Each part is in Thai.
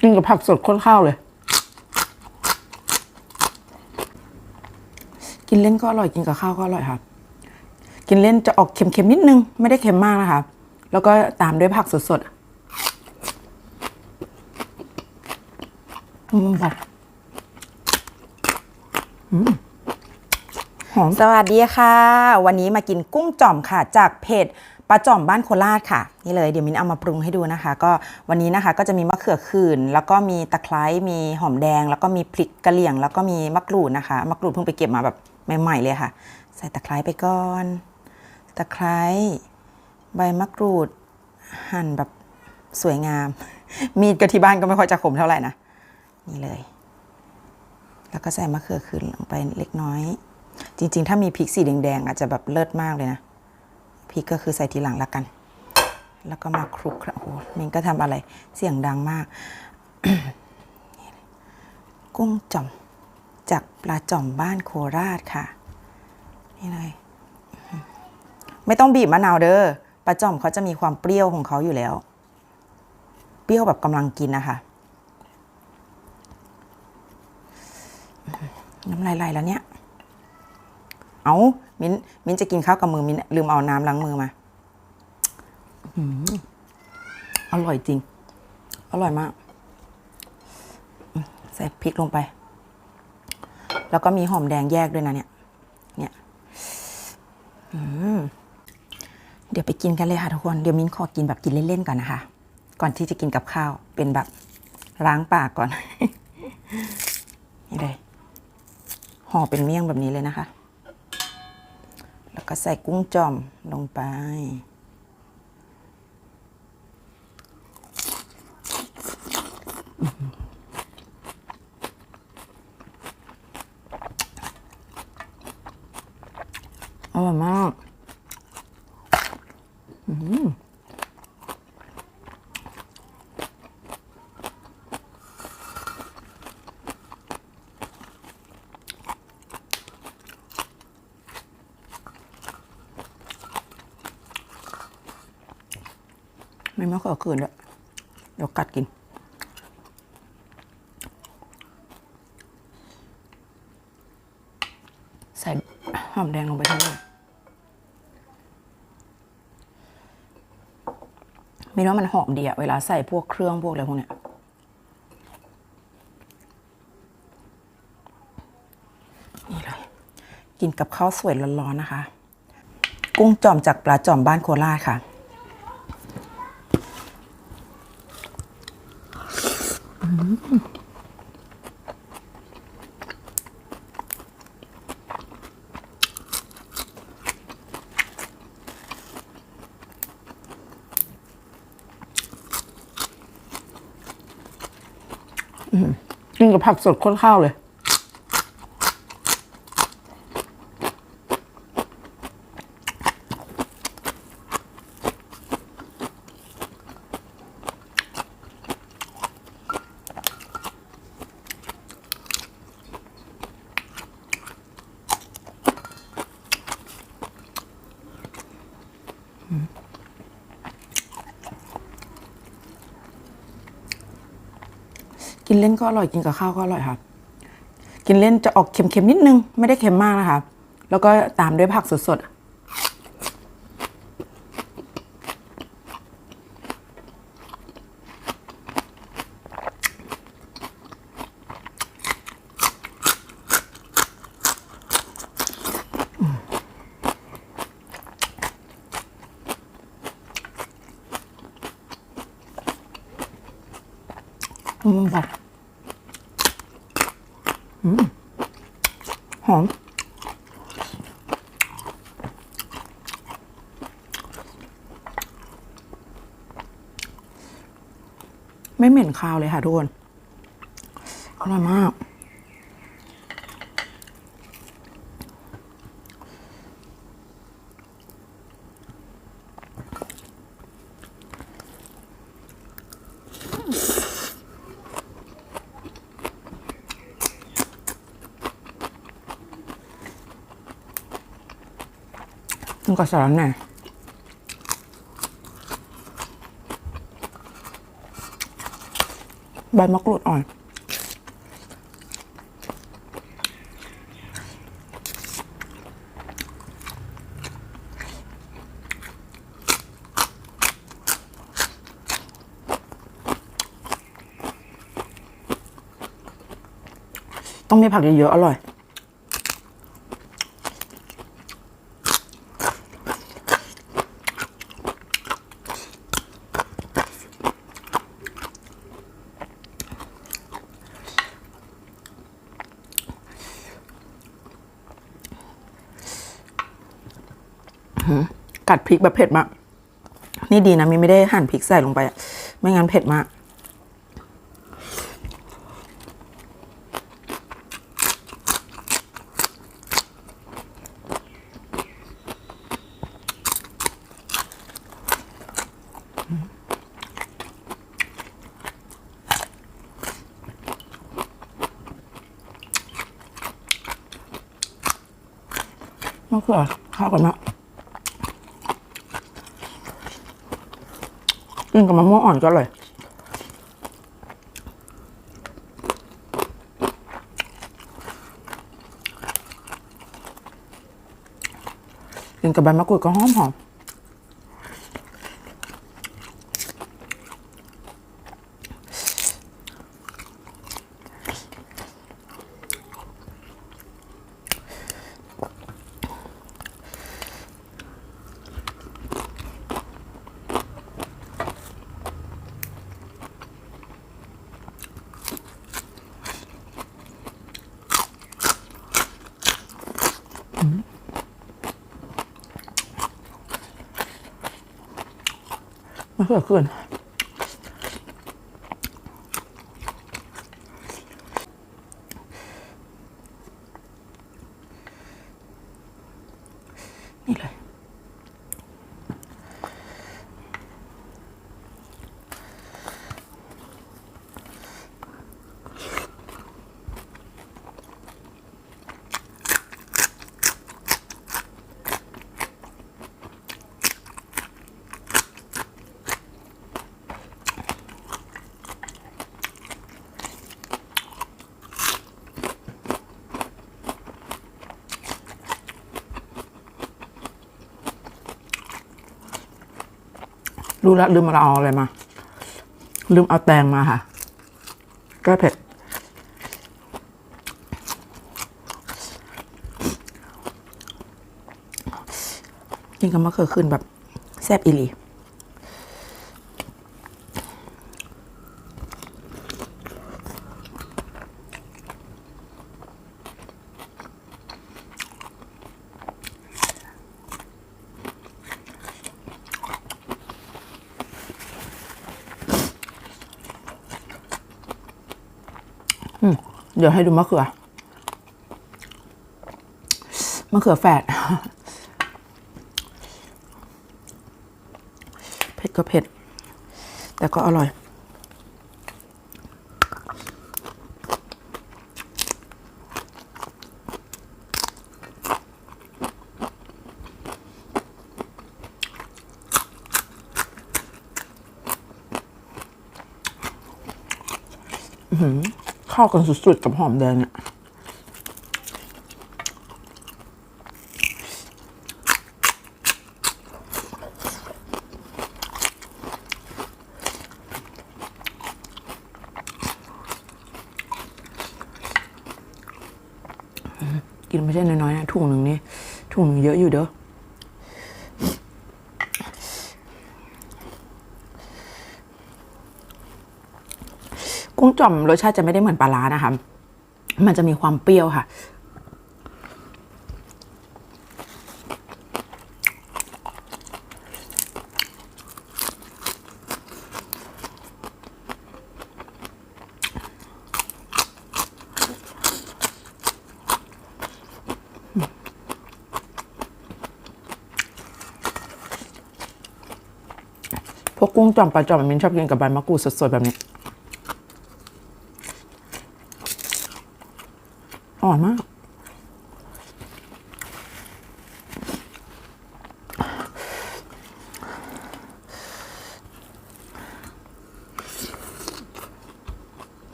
กินกับผักสดข้นข้าวเลย กินเล่นก็อร่อยกินกับข้าวก็อร่อยครับ กินเล่นจะออกเค็มๆนิดนึง ไม่ได้เค็มมากนะคะ แล้วก็ตามด้วยผักสดๆอืมแบบอืม หอม สวัสดีค่ะ วันนี้มากินกุ้งจ่อมค่ะ จากเพจปลาจ่อมบ้านโคราชค่ะ นี่เลยเดี๋ยวมินเอามาปรุงให้ดูนะคะ ก็วันนี้นะคะก็จะมีมะเขือขื่นแล้วก็มีตะไคร้มีหอมแดง แล้วก็มีพริกกะเหรี่ยง แล้วก็มีมะกรูดนะคะมะกรูดเพิ่งไปเก็บมาแบบใหม่ๆเลยค่ะ ใส่ตะไคร้ไปก่อน ตะไคร้ใบมะกรูด หั่นแบบสวยงาม มีดก็ที่บ้านก็ไม่ค่อยจะคมเท่าไหร่นะนี่เลย แล้วก็ใส่มะเขือขื่นลงไปเล็กน้อย จริง ๆ ถ้ามีพริกสีแดงๆอาจจะแบบเลิศมากเลยนะพริกก็คือใส่ทีหลังละกัน แล้วก็มาคลุกครับโอ้โหมินก็ทำอะไรเสียงดังมาก กุ้งจ่อมจากปลาจ่อมบ้านโคราชค่ะ นี่เลย ไม่ต้องบีบมะนาวเด้อปลาจ่อมเขาจะมีความเปรี้ยวของเขาอยู่แล้ว เปรี้ยวแบบกำลังกินนะคะน้ำลายไหลแล้วเนี่ย เอามิ้นมิ้นจะกินข้าวกับมือมิ้นลืมเอาน้ำล้างมือมาอื้อร่อยจริง อร่อยมาก ใส่พริกลงไป แล้วก็มีหอมแดงแยกด้วยนะเนี่ย เนี่ยเดี๋ยวไปกินกันเลยค่ะทุกคน เดี๋ยวมิ้นขอกินแบบกินเล่นๆก่อนนะคะ ก่อนที่จะกินกับข้าว เป็นแบบล้างปากก่อน นี่เลยห่อเป็นเมี่ยงแบบนี้เลยนะคะ ก็ใส่กุ้งจอมลงไป อร่อยมากอื้อหือ ไม่มะเขือคืนด้วเดี๋ยวกัดกิน ใส่หอมแดงลงไปทั้งหมดไม่ว่ามันหอมดีอะเวลาใส่พวกเครื่องพวกอะไรพวกเนี้ยนี่เลย กินกับข้าวสวยร้อนๆนะคะ กุ้งจอมจากปลาจอมบ้านโคราชค่ะ กินกับ ผักสดข้นข้าวเลย ก็อร่อยกินกับข้าวก็อร่อยค่ะ กินเล่นจะออกเค็มๆนิดนึง ไม่ได้เค็มมากนะคะ แล้วก็ตามด้วยผักสดๆ หอม ไม่เหม็นคาวเลยค่ะทุกคน อร่อยมาก มันก็สอนน่ะใบมะกรูดอ่อน ต้องมีผักเยอะๆอร่อย กัดพริกแบบเผ็ดมาก นี่ดีนะมีไม่ได้หั่นพริกใส่ลงไป ไม่งั้นเผ็ดมาก มะเขือเข้าวกันมาก กินกับมะม่วงอ่อนก็อร่อยกินกับใบมะกรูดก็หอมหอม เพื่อเกิน รู้แล้วลืมเราเอาอะไรมา ลืมเอาแตงมาค่ะ แก้เผ็ด กินกับมะเขือขึ้นแบบแซ่บอีหลี เดี๋ยวให้ดูมะเขือ มะเขือแฝด เผ็ดก็เผ็ด แต่ก็อร่อย อื้อหือ เข้ากันสุดๆกับหอมแดงเนี่ย กินไม่ใช่น้อยๆนะถุงหนึ่งนี่ถุงหนึ่งเยอะอยู่เด้อ กุ้งจ่อมรสชาติจะไม่ได้เหมือนปลาร้านะคะ มันจะมีความเปรี้ยวค่ะ พวกกุ้งจ่อมปลาจ่อมมินชอบกินกับใบมะกรูดสดๆแบบนี้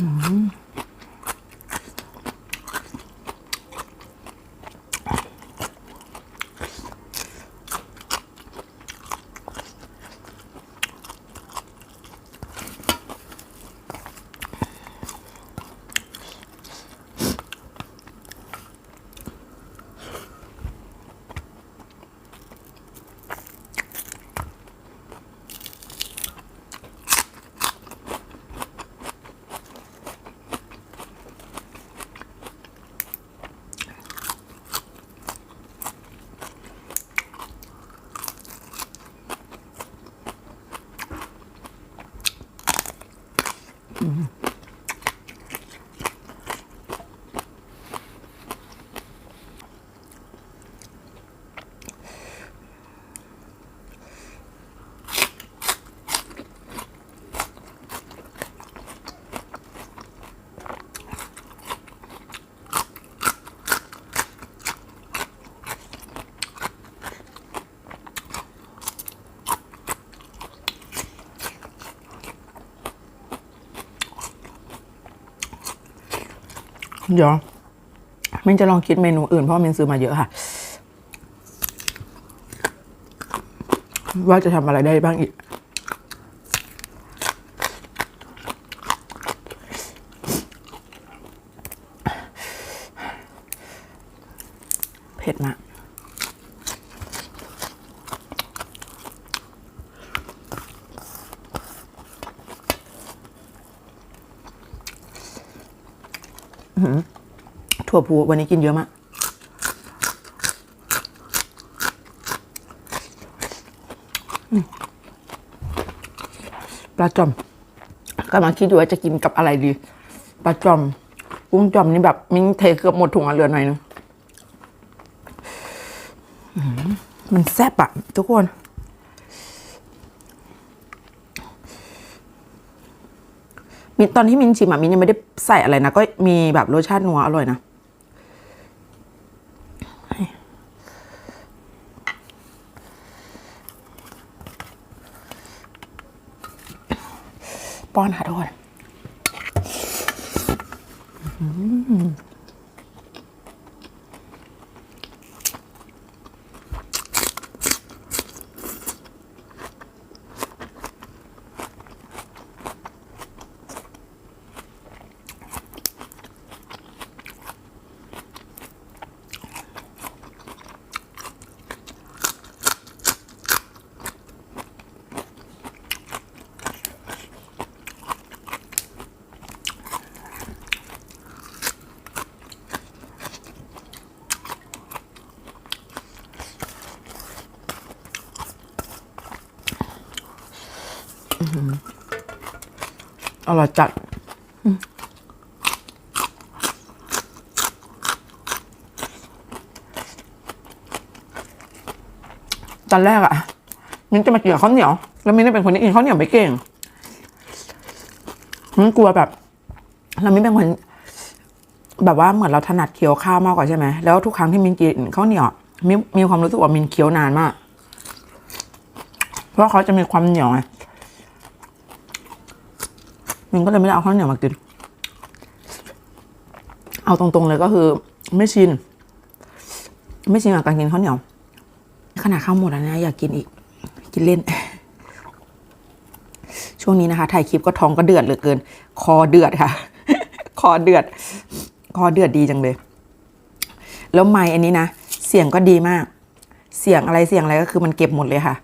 Mm-hmm. เดี๋ยวมินจะลองคิดเมนูอื่นเพราะมินซื้อมาเยอะค่ะ ว่าจะทำอะไรได้บ้างอีก เผ็ดมาก ถั่วพูวันนี้กินเยอะมาก ปลาจอมกำลังคิดอยู่ว่าจะกินกับอะไรดี ปลาจอมกุ้งจอมนี่แบบมิ้งเทเกือบหมดถุงอะเหลือหน่อยนึงมันแซ่บอะทุกคน มินตอนที่มินชิมอะมินยังไม่ได้ใส่อะไรนะ ก็มีแบบรสชาตินัวอร่อยนะ ป้อนค่ะทุกคน อร่อยจัดอืมตอนแรกอะมินจะมากินกับข้าวเหนียว แล้วมินเป็นคนที่กินข้าวเหนียวไม่เก่งมินกลัวแบบแล้วมินเป็นคนแบบว่าเหมือนเราถนัดเคี้ยวข้าวมากกว่าใช่ไหมแล้วทุกครั้งที่มินกินข้าวเหนียวมินมีความรู้สึกว่ามินเคี้ยวนานมาก เพราะเขาจะมีความเหนียวไง มินก็เลยไม่ได้เอาข้าวเหนียวมากิน เอาตรงๆเลยก็คือ ไม่ชิน ไม่ชินกับการกินข้าวเหนียว ขนาดข้าวหมดแล้วนะอยากกินอีก กินเล่น ช่วงนี้นะคะถ่ายคลิปก็ท้องก็เดือดเหลือเกิน คอเดือดค่ะ คอเดือด คอเดือดดีจังเลย แล้วไม้อันนี้นะ เสียงก็ดีมาก เสียงอะไรเสียงอะไรก็คือมันเก็บหมดเลยค่ะ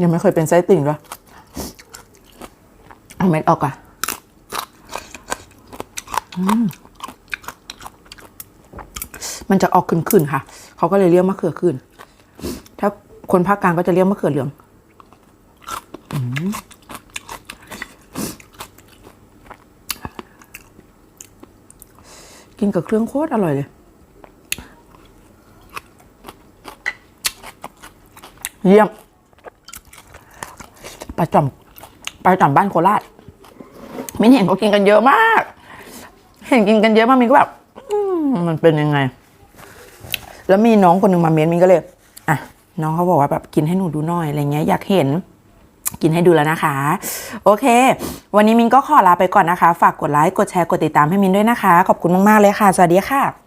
ยังไม่เคยเป็นไส้ติ่งด้วยเอาเม็ดออกอะอมันจะออกขึ้นๆค่ะ เขาก็เลยเรียกมะเขือขึ้น ถ้าคนภาคกลางก็จะเรียกมะเขือเหลืองอกินกับเครื่องโคตรอร่อยเลย เยี่ยม ปลาจ่อมปลาจอมบ้านโคราชมินเห็นเขากินกันเยอะมาก เห็นกินกันเยอะมากมินก็แบบมมันเป็นยังไง แล้วมีน้องคนหนึ่งมาเม้นมินก็เลยอะน้องเขาบอกว่าแบบกินให้หนูดูหน่อยอะไรเงี้ยอยากเห็นกินให้ดูแล้วนะคะ โอเค วันนี้มินก็ขอลาไปก่อนนะคะ ฝากกดไลค์กดแชร์กดติดตามให้มินด้วยนะคะ ขอบคุณมาก ๆ เลยค่ะ สวัสดีค่ะ